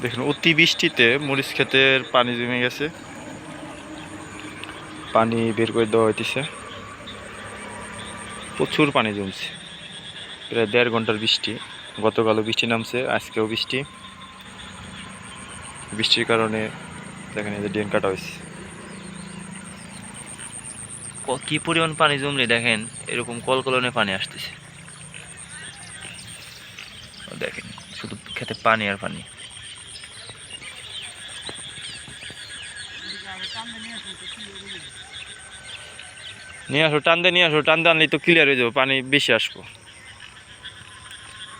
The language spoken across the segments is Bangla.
দেখুন, অতি বৃষ্টিতে মরিচ ক্ষেতের পানি জমে গেছে। পানি বের করে দেওয়া হইতেছে। প্রচুর পানি জমছে। প্রায় দেড় ঘণ্টার বৃষ্টি। গতকালও বৃষ্টি নামছে, আজকেও বৃষ্টি। বৃষ্টির কারণে দেখেন এই যে ড্রেন কাটা হয়েছে কি পরিমাণ পানি জমলে দেখেন, এরকম কলকলনে পানি আসতেছে। দেখেন, শুধু খেতে পানি আর পানি। নিয়ে আসো টান দিয়ে নিয়ে আসো টান দিয়ে আনলেই তো ক্লিয়ার হয়ে যাব, পানি বেশি আসব।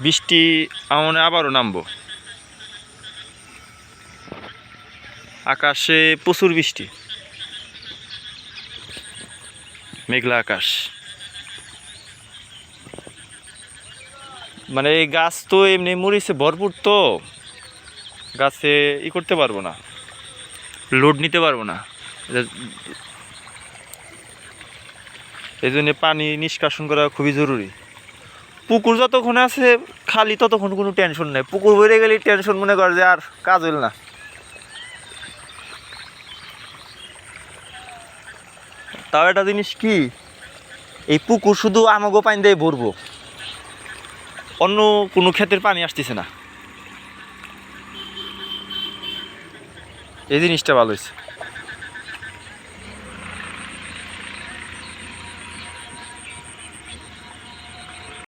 বৃষ্টি আমনে আবারও নামবো। আকাশে প্রচুর বৃষ্টি। মেঘলা আকাশ। মানে এই গাছ তো এমনি মরিছে ভরপুর তো। গাছে ই করতে পারব না। লোড নিতে পারব না। এই জন্য পানি নিষ্কাশন করা খুবই জরুরি। পুকুর যতক্ষণ আছে, খালি ততক্ষণ কোনো টেনশন নেই। পুকুর ভরে গেলে টেনশন মনে কর যে আর কাজ হইল না। তাও একটা জিনিস কি? এই পুকুর শুধু আমাগো পানি দিয়ে ভরবো। অন্য কোনো ক্ষেতের পানি আসতেছে না। এই জিনিসটা ভালো হয়েছে।